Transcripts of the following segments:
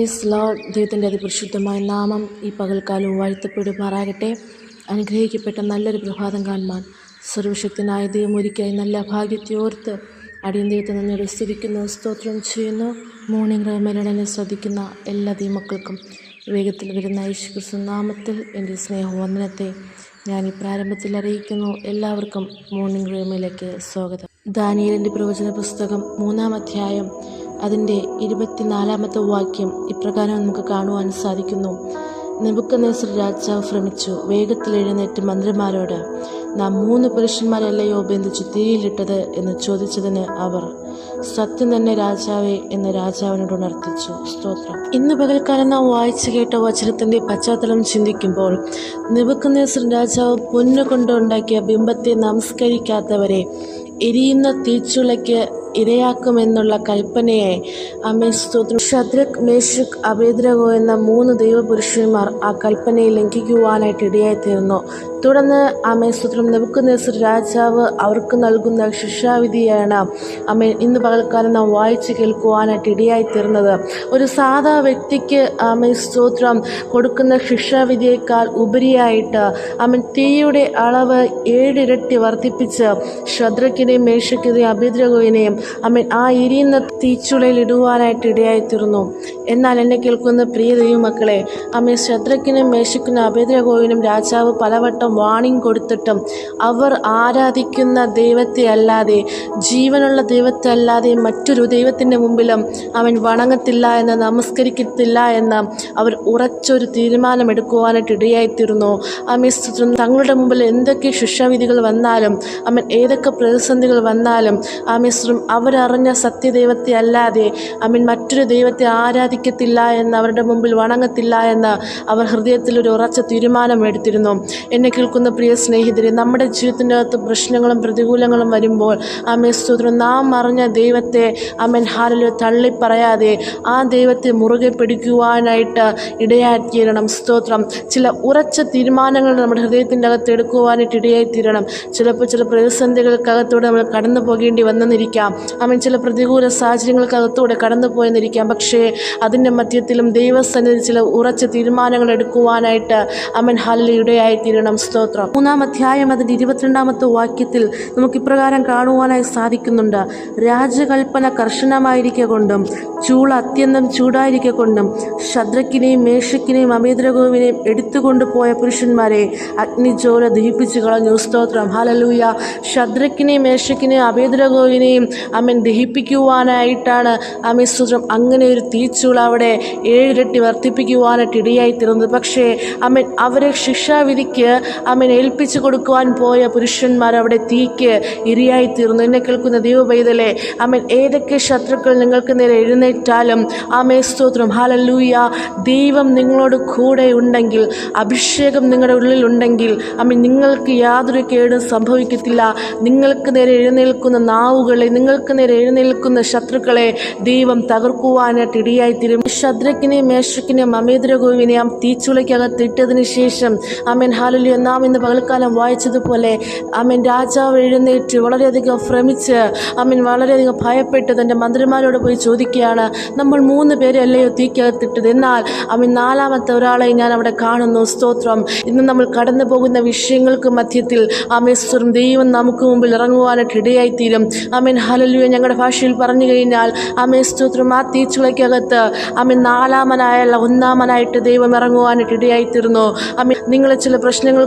Price load ദൈവത്തിന്റെ അതിപരിശുദ്ധമായ നാമം ഈ പകൽക്കാലവും വാഴ്ത്തപ്പെടുമാറാകട്ടെ. അനുഗ്രഹിക്കപ്പെട്ട നല്ലൊരു പ്രഭാതം കാണുവാൻ സർവശക്തനായ ദൈവം ഒരിക്കലും നല്ല ഭാഗ്യത്തെയോർത്ത് അടിയൻ ദൈവത്തെ നന്ദിയോടെ സ്തുതിക്കുന്നു സ്തോത്രം ചെയ്യുന്നു. മോർണിംഗ് റേമലടനെ ശ്രദ്ധിക്കുന്ന എല്ലാ ദൈവമക്കൾക്കും വേഗത്തിൽ വരുന്ന യേശുക്രിസ്തു നാമത്തിൽ എന്റെ സ്നേഹവന്ദനത്തെ ഞാൻ ഈ പ്രാരംഭത്തിൽ അറിയിക്കുന്നു. എല്ലാവർക്കും മോർണിംഗ് റൂമിലേക്ക് സ്വാഗതം. ദാനിയലിന്റെ പ്രവചന പുസ്തകം മൂന്നാം അധ്യായം അതിന്റെ ഇരുപത്തിനാലാമത്തെ വാക്യം ഇപ്രകാരം നമുക്ക് കാണുവാൻ സാധിക്കുന്നു. നെബുക്കനേസർ രാജാവ് ഭ്രമിച്ചു വേഗത്തിൽ എഴുന്നേറ്റ് മന്ത്രിമാരോട് നാം മൂന്ന് പുരുഷന്മാരല്ലയോ ബന്ധിച്ചു തീയിലിട്ടത് എന്ന് ചോദിച്ചതിന് അവർ സത്യം തന്നെ രാജാവേ എന്ന് രാജാവിനോട് ഉണർത്തിച്ചു. സ്തോത്രം. ഇന്ന് പകൽക്കാലം നാം വായിച്ചു കേട്ട വചനത്തിന്റെ പശ്ചാത്തലം ചിന്തിക്കുമ്പോൾ നെബുക്കനേസർ രാജാവ് പൊന്നുകൊണ്ടുണ്ടാക്കിയ ബിംബത്തെ നമസ്കരിക്കാത്തവരെ എരിയുന്ന തീച്ചുളയ്ക്ക് ഇരയാക്കുമെന്നുള്ള കൽപ്പനയെ അമ്മേ സ്തോത്രം. ഷദ്രക് മേഷക് അബേദ്രഗോ എന്ന മൂന്ന് ദൈവപുരുഷന്മാർ ആ കൽപ്പനയെ ലംഘിക്കുവാനായിട്ട് ഇടയായിത്തീർന്നു. തുടർന്ന് അമ്മേ സ്തോത്രം നെബുക്കനേസർ രാജാവ് അവർക്ക് നൽകുന്ന ശിക്ഷാവിധിയാണ്. അമ്മ ഇന്ന് പകൽക്കാലം നാം വായിച്ച് കേൾക്കുവാനായിട്ട് ഇടയായിത്തീർന്നത്. ഒരു സാധാ വ്യക്തിക്ക് അമ്മ സ്തോത്രം കൊടുക്കുന്ന ശിക്ഷാവിധിയേക്കാൾ ഉപരിയായിട്ട് അമ്മൻ തീയുടെ അളവ് ഏഴിരട്ടി വർദ്ധിപ്പിച്ച് ഷദ്രക്കിനെയും മേശക്കിനെയും അഭിദ്രകുവിനെയും അമ്മൻ ആ എരിയുന്ന തീച്ചുളയിൽ ഇടുവാനായിട്ട് ഇടയായിത്തീർന്നു. എന്നാൽ എന്നെ കേൾക്കുന്ന പ്രിയ ദൈവമക്കളെ അമ്മ ശദ്രക്കിനും മേശക്കിനും അഭിദ്രകോവിനും രാജാവ് പലവട്ടം വാണിംഗ് കൊടുത്തിട്ടും അവർ ആരാധിക്കുന്ന ദൈവത്തെ അല്ലാതെ ജീവനുള്ള ദൈവത്തെ അല്ലാതെ മറ്റൊരു ദൈവത്തിന്റെ മുമ്പിലും അവൻ വണങ്ങത്തില്ല എന്ന് നമസ്കരിക്കത്തില്ല എന്ന് അവർ ഉറച്ചൊരു തീരുമാനമെടുക്കുവാനായിട്ട് ഇടയായിത്തീരുന്നു അമ്മ തങ്ങളുടെ മുമ്പിൽ എന്തൊക്കെ ശിക്ഷാവിധികൾ വന്നാലും അമ്മൻ ഏതൊക്കെ പ്രതിസന്ധികൾ വന്നാലും ആമിശ്രം അവരറിഞ്ഞ സത്യദൈവത്തെ അല്ലാതെ അമ്മൻ മറ്റൊരു ദൈവത്തെ ആരാധിക്കത്തില്ല എന്ന് അവരുടെ മുമ്പിൽ വണങ്ങത്തില്ല എന്ന് അവർ ഹൃദയത്തിൽ ഒരു ഉറച്ച തീരുമാനം എടുത്തിരുന്നു എന്നെ കേൾക്കുന്ന പ്രിയ സ്നേഹിതരെ നമ്മുടെ ജീവിതത്തിന്റെ അകത്ത് പ്രശ്നങ്ങളും പ്രതികൂലങ്ങളും വരുമ്പോൾ ആമേ സ്തോത്രം. നാം അറിഞ്ഞ ദൈവത്തെ അമ്മൻ ഹാലിൽ തള്ളിപ്പറയാതെ ആ ദൈവത്തെ മുറുകെ പിടിക്കുവാനായിട്ട് ഇടയായിത്തീരണം സ്തോത്രം. ചില ഉറച്ച തീരുമാനങ്ങൾ നമ്മുടെ ഹൃദയത്തിന്റെ അകത്ത് എടുക്കുവാനായിട്ട് ഇടയായിത്തീരണം. ചിലപ്പോൾ ചില പ്രതിസന്ധികൾക്കകത്തൂടെ നമ്മൾ കടന്നു പോകേണ്ടി വന്നെന്നിരിക്കാം അമ്മൻ ചില പ്രതികൂല സാഹചര്യങ്ങൾക്കകത്തൂടെ കടന്നു പോയെന്നിരിക്കാം. പക്ഷേ അതിന്റെ മധ്യത്തിലും ദൈവസന്നിധി ചില ഉറച്ച തീരുമാനങ്ങൾ എടുക്കുവാനായിട്ട് അമ്മൻ ഹാലിൽ ഇടയായിത്തീരണം. സ്തോത്രം. മൂന്നാം അധ്യായം അതിന്റെ ഇരുപത്തിരണ്ടാമത്തെ വാക്യത്തിൽ നമുക്ക് ഇപ്രകാരം കാണുവാനായി സാധിക്കുന്നുണ്ട്. രാജകൽപ്പന കർശനമായിരിക്കെ കൊണ്ടും ചൂള അത്യന്തം ചൂടായിരിക്കെ കൊണ്ടും ശദ്രക്കിനെയും മേഷക്കിനെയും അമേദ്രഗോവിനെയും എടുത്തുകൊണ്ട് പോയ പുരുഷന്മാരെ അഗ്നിജോല ദഹിപ്പിച്ചു കളഞ്ഞു. സ്തോത്രം. ഹാലലൂയ ശദ്രക്കിനെയും മേഷക്കിനെയും അഭേദ്രഗോവിനെയും അമ്മൻ ദഹിപ്പിക്കുവാനായിട്ടാണ് അമ്മ സ്തോത്രം. അങ്ങനെ ഒരു തീച്ചൂള അവിടെ ഏഴിരട്ടി വർദ്ധിപ്പിക്കുവാനായിട്ട് ഇടയായി തീർന്നത്. പക്ഷേ അമ്മൻ അവരെ ശിക്ഷാവിധിക്ക് അമ്മൻ ഏൽപ്പിച്ചു കൊടുക്കുവാൻ പോയ പുരുഷന്മാർ അവിടെ തീക്ക് ഇരയായി തീർന്നു എന്നെ കേൾക്കുന്ന ദൈവപൈതലെ അമ്മൻ ഏതൊക്കെ ശത്രുക്കൾ നിങ്ങൾക്ക് നേരെ എഴുന്നേറ്റാലും ആമേ സ്തോത്രം. ഹാലല്ലൂയ. ദൈവം നിങ്ങളോട് കൂടെ ഉണ്ടെങ്കിൽ അഭിഷേകം നിങ്ങളുടെ ഉള്ളിൽ ഉണ്ടെങ്കിൽ അമ്മ നിങ്ങൾക്ക് യാതൊരു കേടും സംഭവിക്കത്തില്ല. നിങ്ങൾക്ക് നേരെ എഴുന്നേൽക്കുന്ന നാവുകളെ നിങ്ങൾക്ക് നേരെ എഴുന്നേൽക്കുന്ന ശത്രുക്കളെ ദൈവം തകർക്കുവാനായിട്ട് ഇടയായിത്തീരും. ശദ്രക്കിനെയും മേശക്കിനെയും അമേദ്രഗോവിനെയും തീച്ചുളയ്ക്കകത്തിട്ടതിന് ശേഷം അമ്മൻ ഹാലലിയ നാം ഇന്ന് പകൽക്കാലം വായിച്ചതുപോലെ അമ്മൻ രാജാവ് എഴുന്നേറ്റ് വളരെയധികം ഭ്രമിച്ച് അമ്മൻ വളരെയധികം ഭയപ്പെട്ട് തന്റെ മന്ത്രിമാരോട് പോയി ചോദിക്കുകയാണ് നമ്മൾ മൂന്ന് പേരല്ലയോ തീക്കകത്തിട്ടത്? എന്നാൽ അമ്മൻ നാലാമത്തെ ഒരാളെ ഞാൻ അവിടെ കാണുന്നു. സ്തോത്രം. ഇന്ന് നമ്മൾ കടന്നു പോകുന്ന വിഷയങ്ങൾക്ക് മധ്യത്തിൽ അമേശ്വരം ദൈവം നമുക്ക് മുമ്പിൽ ഇറങ്ങുവാനായിട്ട് ഇടയായിത്തീരും. അമീൻ ഹലലുവെ ഞങ്ങളുടെ ഭാഷയിൽ പറഞ്ഞു കഴിഞ്ഞാൽ അമേ സ്തോത്രം. ആ തീച്ചുളയ്ക്കകത്ത് അമീൻ നാലാമനായല്ല ഒന്നാമനായിട്ട് ദൈവം ഇറങ്ങുവാനായിട്ട് ഇടയായിത്തീർന്നു. അമീൻ നിങ്ങളെ ചില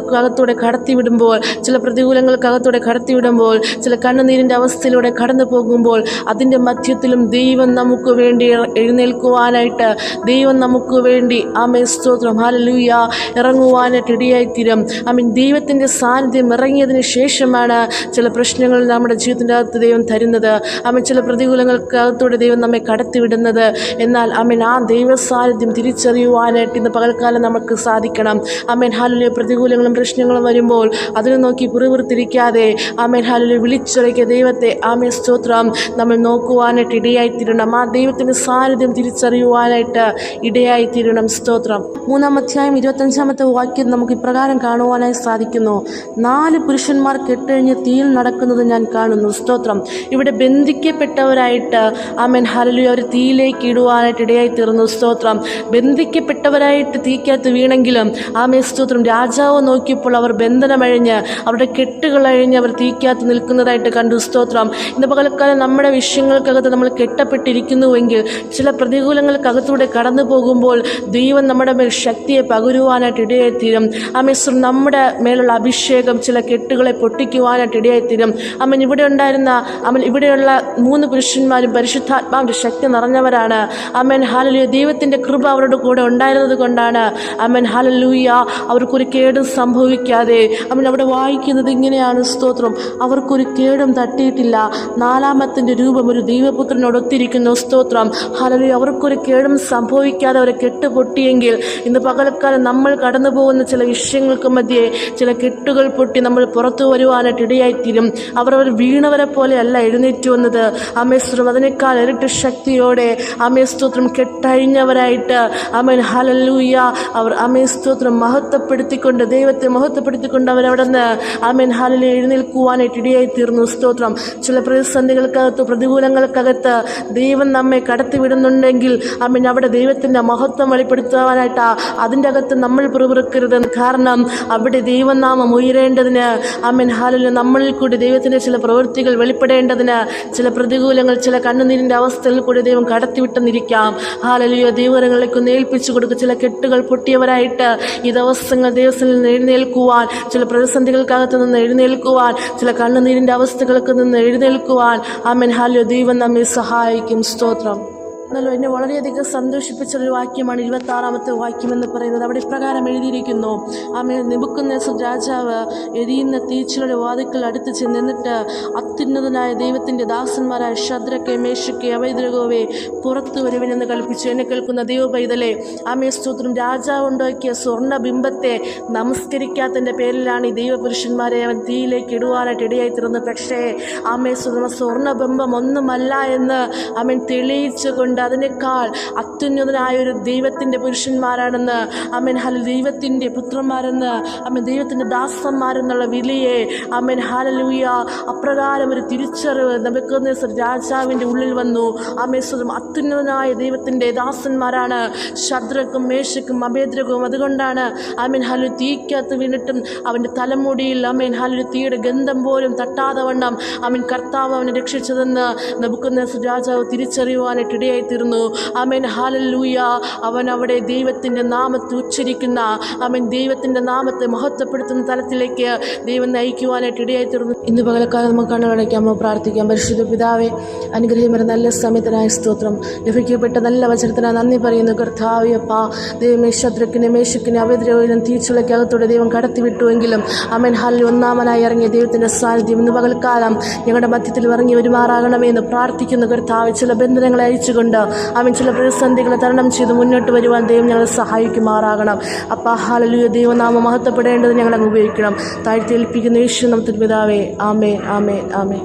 പ്രശ്നങ്ങൾക്കകത്തൂടെ കടത്തിവിടുമ്പോൾ ചില പ്രതികൂലങ്ങൾക്കകത്തൂടെ കടത്തിവിടുമ്പോൾ ചില കണ്ണുനീരിന്റെ അവസ്ഥയിലൂടെ കടന്നു പോകുമ്പോൾ അതിന്റെ മധ്യത്തിലും ദൈവം നമുക്ക് വേണ്ടി എഴുന്നേൽക്കുവാനായിട്ട് ദൈവം നമുക്ക് വേണ്ടി ആമേ സ്തോത്രം ഹാലലൂയ ഇറങ്ങുവാനായിട്ട് ഇടയായിത്തീരും. മീൻ ദൈവത്തിന്റെ സാന്നിധ്യം ഇറങ്ങിയതിന് ശേഷമാണ് ചില പ്രശ്നങ്ങൾ നമ്മുടെ ജീവിതത്തിന്റെ അകത്ത് ദൈവം തരുന്നത്. അമ്മ ചില പ്രതികൂലങ്ങൾക്കകത്തൂടെ ദൈവം നമ്മെ കടത്തിവിടുന്നത്. എന്നാൽ അമൻ ആ ദൈവ സാന്നിധ്യം തിരിച്ചറിയുവാനായിട്ട് ഇന്ന് പകൽക്കാലം നമുക്ക് സാധിക്കണം. അമൻ ഹാലിലെ പ്രതികൂലങ്ങളും പ്രശ്നങ്ങളും വരുമ്പോൾ അതിനെ നോക്കി പിറുപിറുത്തിരിക്കാതെ. ആമേൻ. ഹാലിലെ വിളിച്ചിറക്കിയ ദൈവത്തെ. ആമേ സ്തോത്രം. നമ്മൾ നോക്കുവാനായിട്ട് ഇടയായിത്തീരണം. ആ ദൈവത്തിന്റെ സാന്നിധ്യം തിരിച്ചറിയുവാനായിട്ട് ഇടയായിത്തീരണം. സ്തോത്രം. മൂന്നാം അധ്യായം ഇരുപത്തഞ്ചാമത്തെ വാക്യം നമുക്ക് ഇപ്രകാരം കാണുവാനായി സാധിക്കുന്നു. നാല് പുരുഷന്മാർ കെട്ടഴിഞ്ഞ് തീയിൽ നടക്കുന്നത് ഞാൻ കാണുന്നു. സ്തോത്രം. ഇവിടെ ബന്ധിക്കപ്പെട്ടവരായിട്ട് ആമേൻ. ഹലലുയ അവർ തീയിലേക്ക് ഇടുവാനായിട്ട് ഇടയായി തീർന്നു സ്തോത്രം. ബന്ധിക്കപ്പെട്ടവരായിട്ട് തീക്കകത്ത് വീണെങ്കിലും ആമേ സ്തോത്രം. രാജാവ് നോക്കിയപ്പോൾ അവർ ബന്ധനമഴിഞ്ഞ് അവരുടെ കെട്ടുകളഴിഞ്ഞ് അവർ തീക്കാത്ത് നിൽക്കുന്നതായിട്ട് കണ്ടു. സ്തോത്രം. ഇന്ന് പകൽക്കാലം നമ്മുടെ വിഷയങ്ങൾക്കകത്ത് നമ്മൾ കെട്ടപ്പെട്ടിരിക്കുന്നുവെങ്കിൽ ചില പ്രതികൂലങ്ങൾക്കകത്തൂടെ കടന്നു പോകുമ്പോൾ ദൈവം നമ്മുടെ മേൽ ശക്തിയെ പകരുവാനായിട്ട് ഇടയായിത്തീരും. അമേശ്വർ നമ്മുടെ മേലുള്ള അഭിഷേകം ചില കെട്ടുകളെ പൊട്ടിക്കുവാനായിട്ട് ഇടയായിത്തീരും. അമ്മൻ ഇവിടെ ഉണ്ടായിരുന്ന അമ്മൻ ഇവിടെയുള്ള മൂന്ന് പുരുഷന്മാരും പരിശുദ്ധാത്മാവിന്റെ ശക്തി നിറഞ്ഞവരാണ്. അമ്മൻ ഹാലലൂയ. ദൈവത്തിന്റെ കൃപ അവരുടെ കൂടെ ഉണ്ടായിരുന്നത് കൊണ്ടാണ്. Amen hallelujah. അവർക്കൊരു കേടും സംഭവിക്കാതെ അവൻ അവിടെ വായിക്കുന്നത് ഇങ്ങനെയാണ് സ്തോത്രം. അവർക്കൊരു കേടും തട്ടിയിട്ടില്ല. നാലാമത്തിന്റെ രൂപം ഒരു ദൈവപുത്രനോട് ഒത്തിരിക്കുന്നു. സ്തോത്രം. ഹലലി അവർക്കൊരു കേടും സംഭവിക്കാതെ അവരെ കെട്ടുപൊട്ടിയെങ്കിൽ ഇന്ന് പകൽക്കാലം നമ്മൾ കടന്നു പോകുന്ന ചില വിഷയങ്ങൾക്ക് മധ്യേ ചില കെട്ടുകൾ പൊട്ടി നമ്മൾ പുറത്തു വരുവാനായിട്ട് ഇടയായിത്തീരും. അവർ അവർ വീണവരെ പോലെയല്ല എഴുന്നേറ്റ് വന്നത്. അമേസ്ത്രം അതിനേക്കാൾ ഇരട്ടി ശക്തിയോടെ അമേസ്തോത്രം കെട്ടഴിഞ്ഞവരായിട്ട്. അമേൻ ഹലല്ലൂയ. അവർ അമേസ്തോത്രം മഹത്വപ്പെടുത്തിക്കൊണ്ട് ദൈവത്തെ മഹത്വപ്പെടുത്തിക്കൊണ്ട് അവരവിടെ നിന്ന് ആ മെൻഹാലിൽ എഴുന്നേൽക്കുവാനായിട്ട് ഇടയായി തീർന്നു. സ്തോത്രം. ചില പ്രതിസന്ധികൾക്കകത്ത് പ്രതികൂലങ്ങൾക്കകത്ത് ദൈവം നമ്മെ കടത്തിവിടുന്നുണ്ടെങ്കിൽ ആമേൻ അവിടെ ദൈവത്തിന്റെ മഹത്വം വെളിപ്പെടുത്തുവാനായിട്ട് അതിന്റെ അകത്ത് നമ്മൾ പിറുപിറുക്കരുത് കാരണം അവിടെ ദൈവനാമം ഉയരേണ്ടതിന് ആമേൻ ഹാലിൽ നമ്മളിൽ കൂടി ദൈവത്തിന്റെ ചില പ്രവൃത്തികൾ വെളിപ്പെടേണ്ടതിന് ചില പ്രതികൂലങ്ങൾ ചില കണ്ണുനീരിന്റെ അവസ്ഥയിൽ കൂടി ദൈവം കടത്തിവിട്ടെന്നിരിക്കാം. ഹാലലിയോ ദൈവങ്ങളിലേക്ക് ഒന്ന് ഏൽപ്പിച്ചു കൊടുക്കുക ചില കെട്ടുകൾ പൊട്ടിയവരായിട്ട് ഈ ദിവസങ്ങൾ ദൈവത്തിൽ നിന്ന് എഴുന്നേൽക്കുവാൻ ചില പ്രതിസന്ധികൾക്കകത്ത് നിന്ന് എഴുന്നേൽക്കുവാൻ ചില കണ്ണുനീരിന്റെ അവസ്ഥകൾക്ക് നിന്ന് എഴുന്നേൽക്കുവാൻ. ആ മെൻഹാലിയോ ദൈവം നമ്മെ സഹായിക്കും. സ്തോത്രം. എന്നല്ലോ എന്നെ വളരെയധികം സന്തോഷിപ്പിച്ചൊരു വാക്യമാണ് ഇരുപത്തി ആറാമത്തെ വാക്യം എന്ന് പറയുന്നത്. അവിടെ ഇപ്രകാരം എഴുതിയിരിക്കുന്നു. ആമേ നിബുക്കുന്ന രാജാവ് എരിയുന്ന തീച്ചുകളുടെ വാതിക്കൽ അടുത്ത് ചെന്നിട്ട് അത്യുന്നതനായ ദൈവത്തിന്റെ ദാസന്മാരായ ശദ്രക്കെ മേശക്കെ അവൈദ്രകോവെ പുറത്തു വരുവിനെന്ന് കൽപ്പിച്ചു. എന്നെ കേൾക്കുന്ന ദൈവ പൈതലെ ആമേ സ്തോത്രം. രാജാവ് ഉണ്ടാക്കിയ സ്വർണ ബിംബത്തെ നമസ്കരിക്കാത്തതിന്റെ പേരിലാണ് ഈ ദൈവപുരുഷന്മാരെ അവൻ തീയിലേക്ക് ഇടുവാനായിട്ട് ഇടയായി തീർന്നത്. പക്ഷേ ആമേ സ്വർണ ബിംബം ഒന്നുമല്ല എന്ന് അവൻ തെളിയിച്ചുകൊണ്ട് അതിനേക്കാൾ അത്യുന്നതനായ ഒരു ദൈവത്തിന്റെ പുരുഷന്മാരാണെന്ന് അമ്മൻ ഹല ദൈവത്തിന്റെ പുത്രന്മാരെന്ന് അമ്മൻ ദൈവത്തിന്റെ ദാസന്മാരെന്നുള്ള വിലയെ അമ്മൻ ഹാലലൂയ അപ്രകാരം ഒരു തിരിച്ചറിവ് നമുക്ക് രാജാവിന്റെ ഉള്ളിൽ വന്നു. അമേശ്വരം അത്യുന്നതനായ ദൈവത്തിന്റെ ദാസന്മാരാണ്. ശദ്രക്കും മേശക്കും അഭേദ്രകവും അതുകൊണ്ടാണ് അമീൻ ഹലു തീക്കകത്ത് വീണിട്ടും അവന്റെ തലമുടിയിൽ അമീൻ ഹലു തീയുടെ ഗന്ധം പോലും തട്ടാതെ വണ്ണം അമീൻ കർത്താവ് അവനെ രക്ഷിച്ചതെന്ന് നമുക്ക് രാജാവ് തിരിച്ചറിയുവാനായിട്ട് ഇടയായി. തീർന്നു അമേൻ ഹാലല്ലൂയ. അവൻ അവിടെ ദൈവത്തിന്റെ നാമത്തെ ഉച്ചരിക്കുന്ന അമേൻ ദൈവത്തിന്റെ നാമത്തെ മഹത്വപ്പെടുത്തുന്ന തലത്തിലേക്ക് ദൈവം നയിക്കുവാനായിട്ട് ഇടയായി തീർന്നു ഇന്ന് പകലക്കാലം നമുക്ക് കണ്ണുകടയ്ക്കാമോ പ്രാർത്ഥിക്കാം. പരിശുദ്ധ പിതാവെ അനുഗ്രഹം നല്ല സമയത്തിനായ സ്തോത്രം. ലഭിക്കപ്പെട്ട നല്ല വചനത്തിനായി നന്ദി പറയുന്നു. കർത്താവിയപ്പ ദൈവമേ ശത്രുക്കിനെ മേശക്കിനെ അവദ്രവയിലും തീച്ചുളയ്ക്കകത്തൂടെ ദൈവം കടത്തിവിട്ടുവെങ്കിലും അമൻ ഹാലിൽ ഒന്നാമനായി ഇറങ്ങിയ ദൈവത്തിന്റെ സാന്നിധ്യം ഇന്ന് പകൽക്കാലം ഞങ്ങളുടെ മധ്യത്തിൽ ഇറങ്ങി വരുമാറാകണമേ എന്ന് പ്രാർത്ഥിക്കുന്നു. കർത്താവ് ചില ബന്ധനങ്ങളെ അയച്ചുകൊണ്ട് അവൻ ചില പ്രതിസന്ധികളെ തരണം ചെയ്ത് മുന്നോട്ട് വരുവാൻ ദൈവം ഞങ്ങളെ സഹായിക്കുമാറാകണം. അപ്പ ഹാലലുയ ദൈവനാമം മഹത്വപ്പെടേണ്ടത് ഞങ്ങളങ്ങ് ഉപയോഗിക്കണം. താഴ്ത്തി ഏൽപ്പിക്കുന്ന യേശു നമുക്ക് പിതാവേ. ആമേ ആമേ ആമേ